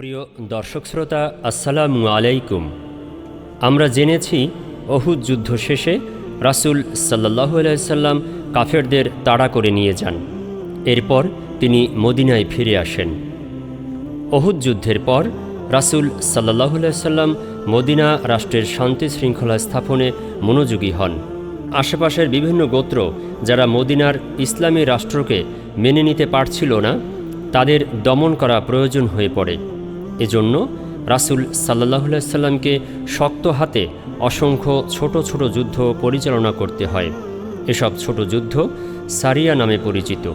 প্রিয় দর্শক শ্রোতা, আসসালামু আলাইকুম। আমরা জেনেছি অহুদ যুদ্ধ শেষে রাসূল সাল্লাহ সাল্লাম কাফেরদের তাড়া করে নিয়ে যান। এরপর তিনি মদিনায় ফিরে আসেন। অহুদ যুদ্ধের পর রাসূল সাল্লাহ সাল্লাম মদিনা রাষ্ট্রের শান্তি শৃঙ্খলা স্থাপনে মনোযোগী হন। আশেপাশের বিভিন্ন গোত্র যারা মদিনার ইসলামী রাষ্ট্রকে মেনে নিতে পারছিল না, তাদের দমন করা প্রয়োজন হয়ে পড়ে। এজন্য রাসূল সাল্লাহ সাল্লামকে শক্ত হাতে অসংখ্য ছোট ছোট যুদ্ধ পরিচালনা করতে হয়। এসব ছোট যুদ্ধ সারিয়া নামে পরিচিত।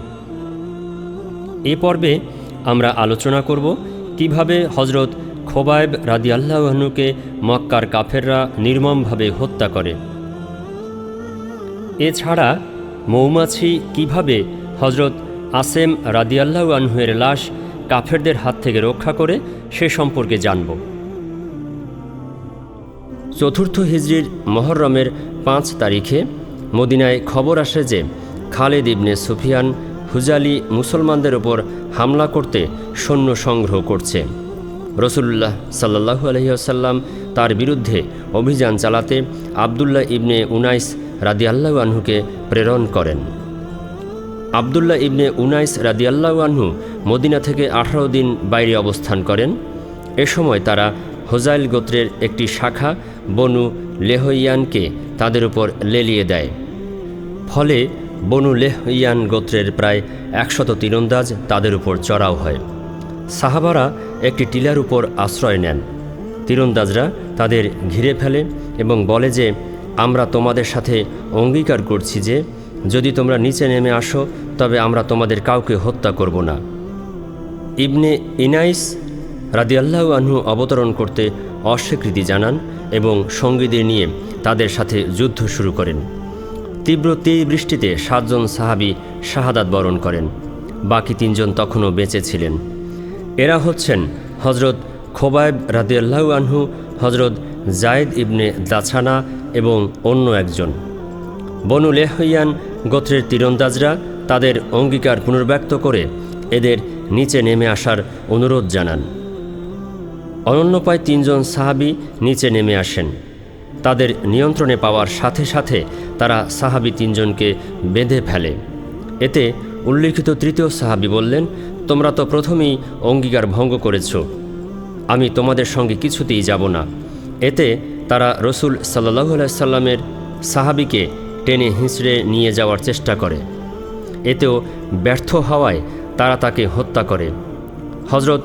এ পর্বে আমরা আলোচনা করব কীভাবে হজরত খোবায়েব রাদি আল্লাহনুকে মক্কার কাফেররা নির্মমভাবে হত্যা করে। এছাড়া মৌমাছি কীভাবে হজরত আসেম রাদিয়াল্লাহু আনহুয়ের লাশ কাফেরদের হাত থেকে রক্ষা করে সে সম্পর্কে জানব। চতুর্থ হিজরির মহরমের পাঁচ তারিখে মদিনায় খবর আসে যে খালেদ ইবনে সুফিয়ান হুজালি মুসলমানদের ওপর হামলা করতে সৈন্য সংগ্রহ করছে। রসুল্লাহ সাল্লাহু আলহিহাসাল্লাম তার বিরুদ্ধে অভিযান চালাতে আবদুল্লাহ ইবনে উনাইস রাদিয়াল্লাহু আনহুকে প্রেরণ করেন। আবদুল্লাহ ইবনে উনাইস রাদিয়াল্লাহু আনহু মদিনা থেকে আঠারো দিন বাইরে অবস্থান করেন। এ সময় তারা হোজাইল গোত্রের একটি শাখা বনু লেহইয়ানকে তাদের উপর লেলিয়ে দেয়। ফলে বনু লেহইয়ান গোত্রের প্রায় একশত তীরন্দাজ তাদের উপর চড়াও হয়। সাহাবারা একটি টিলার উপর আশ্রয় নেন। তীরন্দাজরা তাদের ঘিরে ফেলে এবং বলে যে, আমরা তোমাদের সাথে অঙ্গীকার করছি যে যদি তোমরা নিচে নেমে আসো, তবে আমরা তোমাদের কাউকে হত্যা করব না। ইবনে ইনাইস রাদিয়াল্লাহু আনহু অবতরণ করতে অস্বীকৃতি জানান এবং সঙ্গীদের নিয়ে তাদের সাথে যুদ্ধ শুরু করেন। তীব্র তেই বৃষ্টিতে সাতজন সাহাবি শাহাদাত বরণ করেন, বাকি তিনজন তখনও বেঁচে ছিলেন। এরা হচ্ছেন হজরত খোবায়েব রাদিয়াল্লাহু আনহু হজরত জায়েদ ইবনে দাছানা এবং অন্য একজন। বনু লেহইয়ান গোত্রের তীরন্দাজরা তাদের অঙ্গীকার পুনর্ব্যক্ত করে এদের নিচে নেমে আসার অনুরোধ জানান। অনন্যপায় তিনজন সাহাবি নিচে নেমে আসেন। তাদের নিয়ন্ত্রণে পাওয়ার সাথে সাথে তারা সাহাবি তিনজনকে বেঁধে ফেলে। এতে উল্লিখিত তৃতীয় সাহাবি বললেন, তোমরা তো প্রথমেই অঙ্গীকার ভঙ্গ করেছ। আমি তোমাদের সঙ্গে কিছুতেই যাব না। এতে তারা রসুল সাল্লাহ সাল্লামের সাহাবিকে টেনে হিঁচড়ে নিয়ে যাওয়ার চেষ্টা করে। এতেও ব্যর্থ হওয়ায় তারা তাকে হত্যা করে। হজরত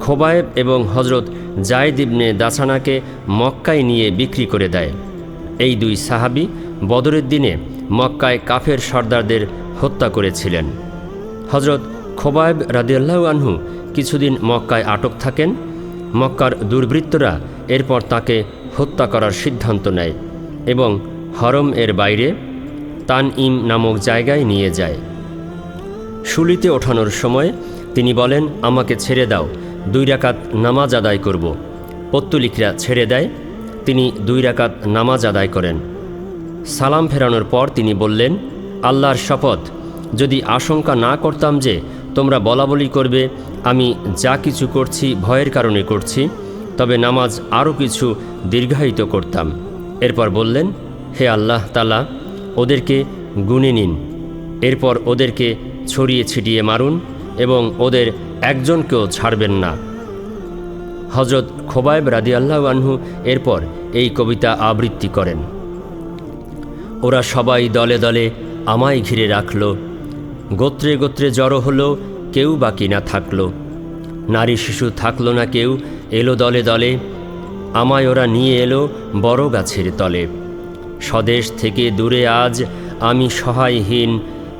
খোবায়েব এবং হজরত জায়দ ইবনে দাছানাকে মক্কায় নিয়ে বিক্রি করে দেয়। এই দুই সাহাবি বদরের দিনে মক্কায় কাফের সর্দারদের হত্যা করেছিলেন। হজরত খোবায়েব রাদিয়াল্লাহু আনহু কিছুদিন মক্কায় আটক থাকেন। মক্কার দুর্বৃত্তরা এরপর তাকে হত্যা করার সিদ্ধান্ত নেয় এবং হরম এর বাইরে তান ইম নামক জায়গায় নিয়ে যায়। শুলিতে ওঠানোর সময় তিনি বলেন, আমাকে ছেড়ে দাও, দুই রাকাত নামাজ আদায় করব। পত্তলিকরা ছেড়ে দেয়, তিনি দুই রাকাত নামাজ আদায় করেন। সালাম ফেরানোর পর তিনি বললেন, আল্লাহর শপথ, যদি আশঙ্কা না করতাম যে তোমরা বলাবলি করবে, আমি যা কিছু করছি ভয়ের কারণে করছি, তবে নামাজ আরও কিছু দীর্ঘায়িত করতাম। এরপর বললেন হে আল্লাহ তালা ওদেরকে গুনে নিন। এরপর ওদেরকে ছড়িয়ে ছিটিয়ে মারুন এবং ওদের একজনকেও ছাড়বেন না। হজরত খোবায়েব রাদি আল্লাহ আনহু এরপর এই কবিতা আবৃত্তি করেন। ওরা সবাই দলে দলে আমায় ঘিরে রাখল। গোত্রে গোত্রে জড়ো হলো, কেউ বাকি না থাকল। নারী শিশু থাকল না কেউ, এলো দলে দলে। আমায় ওরা নিয়ে এলো বড় গাছের তলে। স্বদেশ থেকে দূরে আজ আমি সহায়হীন,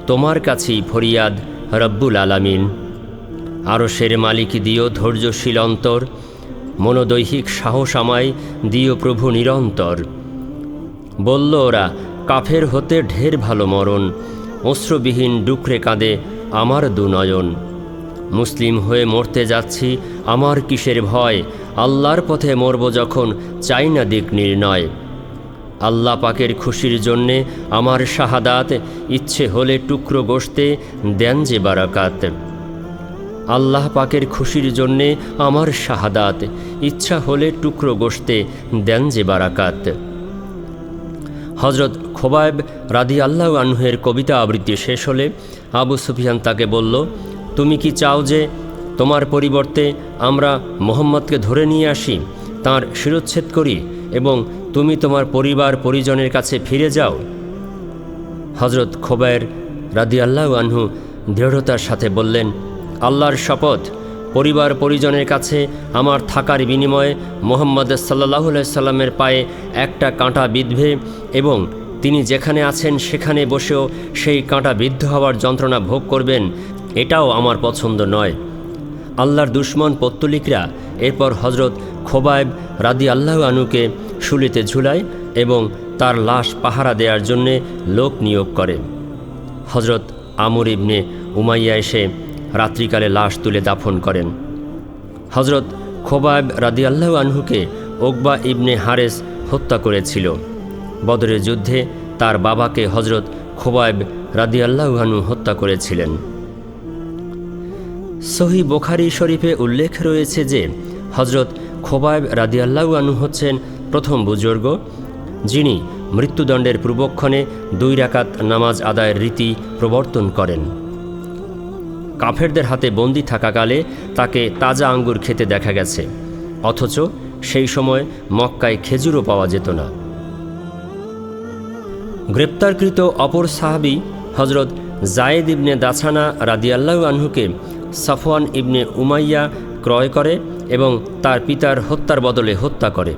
তোমার কাছেই ফরিয়াদ, রব্বুল আলামিন। আরও সের মালিক দিও ধৈর্যশীল অন্তর, মনোদৈহিক সাহস আমায় দিও প্রভু নিরন্তর। বলল ওরা, কাফের হতে ঢের ভালো মরণ, অস্ত্রবিহীন ডুকরে কাঁদে আমার দুনয়ন। মুসলিম হয়ে মরতে যাচ্ছি আমার কিসের ভয়, আল্লাহর পথে মরব যখন চাই না দিক নির্ণয়। আল্লাহ পাকের খুশির জন্যে আমার শাহাদাত ইচ্ছে হলে টুকরো গোশতে দেন যে বারাকাত। আল্লাহ পাকের খুশির জন্যে আমার শাহাদাত ইচ্ছা হলে টুকরো গোশতে দেন যে বারাকাত। হজরত খোবায়েব রাদি আল্লাহ আনহের কবিতা আবৃত্তি শেষ হলে আবু সুফিয়ান তাকে বলল, তুমি কি চাও যে তোমার পরিবর্তে আমরা মোহাম্মদকে ধরে নিয়ে আসি, তার শিরোচ্ছেদ করি এবং তুমি তোমার পরিবার, পরিজনের কাছে ফিরে যাও। হজরত খোবায়ের রাদি আল্লাহ আনহু দৃঢ়তার সাথে বললেন, আল্লাহর শপথ, পরিবার, পরিজনের কাছে আমার থাকার বিনিময়ে মোহাম্মদ সাল্লাহ সাল্লামের পায়ে একটা কাঁটা বিঁধবে এবং তিনি যেখানে আছেন সেখানে বসেও সেই কাঁটা বিদ্ধ হওয়ার যন্ত্রণা ভোগ করবেন, এটাও আমার পছন্দ নয়। আল্লাহর দুশ্মন পত্তলিকরা এরপর হজরত খোবায়েব রাদি আল্লাহ আনুকে শুলিতে ঝুলায় এবং তার লাশ পাহারা দেওয়ার জন্যে লোক নিয়োগ করে। হজরত আমর ইবনে উমাইয়া এসে রাত্রিকালে লাশ তুলে দাফন করেন। হজরত খোবায়েব রাদি আল্লাহ আনহুকে ওকবা ইবনে হারেস হত্যা করেছিল। বদরের যুদ্ধে তার বাবাকে হজরত খোবায়েব রাদি আল্লাহ আনহু হত্যা করেছিলেন। সহি বোখারি শরীফে উল্লেখ রয়েছে যে হজরত খোবায়েব রাদিয়াল্লাহু আনহু হচ্ছেন প্রথম বুজুর্গ, যিনি মৃত্যুদণ্ডের পূর্বক্ষণে দুই রাকাত নামাজ আদায়ের রীতি প্রবর্তন করেন। কাফেরদের হাতে বন্দি থাকাকালে তাকে তাজা আঙ্গুর খেতে দেখা গেছে, অথচ সেই সময় মক্কায় খেজুরও পাওয়া যেত না। গ্রেপ্তারকৃত অপর সাহাবি হজরত জায়েদ ইবনে দাছানা রাদিয়াল্লাহু আনহুকে সাফওয়ান ইবনে উমাইয়া ক্রয় করে এবং তার পিতার হত্যার বদলে হত্যা করে।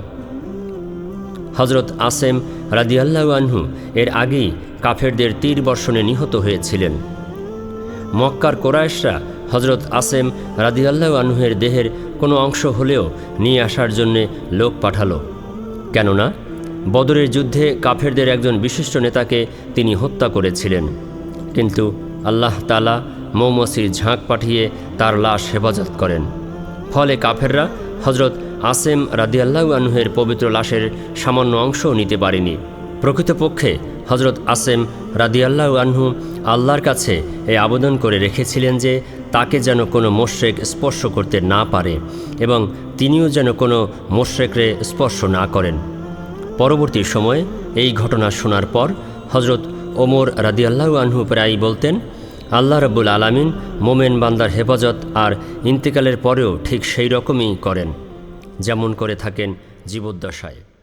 হজরত আসেম রাদিয়াল্লাহু আনহু এর আগেই কাফেরদের তীর বর্ষণে নিহত হয়েছিলেন। মক্কার কোরাইশরা হজরত আসেম রাদিয়াল্লাহ আনহুয়ের দেহের কোনো অংশ হলেও নিয়ে আসার জন্যে লোক পাঠালো। কেননা, বদরের যুদ্ধে কাফেরদের একজন বিশিষ্ট নেতাকে তিনি হত্যা করেছিলেন। কিন্তু আল্লাহ তালা মৌমসির ঝাঁক পাঠিয়ে তার লাশ হেফাজত করেন। ফলে কাফেররা হজরত আসেম রাদিয়াল্লাহু আনহুয়ের পবিত্র লাশের সামান্য অংশও নিতে পারেনি। প্রকৃতপক্ষে হজরত আসেম রাদিয়াল্লাহু আনহু আল্লাহর কাছে এই আবেদন করে রেখেছিলেন যে তাকে যেন কোনো মোশ্রেক স্পর্শ করতে না পারে এবং তিনিও যেন কোনো মোশ্রেকরে স্পর্শ না করেন। পরবর্তী সময়ে এই ঘটনা শোনার পর হজরত ওমর রাদিয়াল্লাহু আনহু প্রায়ই বলতেন, আল্লাহ রব্বুল আলামিন মোমেন বান্দার হেফাজত আর ইন্তেকালের পরেও ঠিক সেই রকমই করেন। যেমন করে থাকেন জীবদ্দশায়।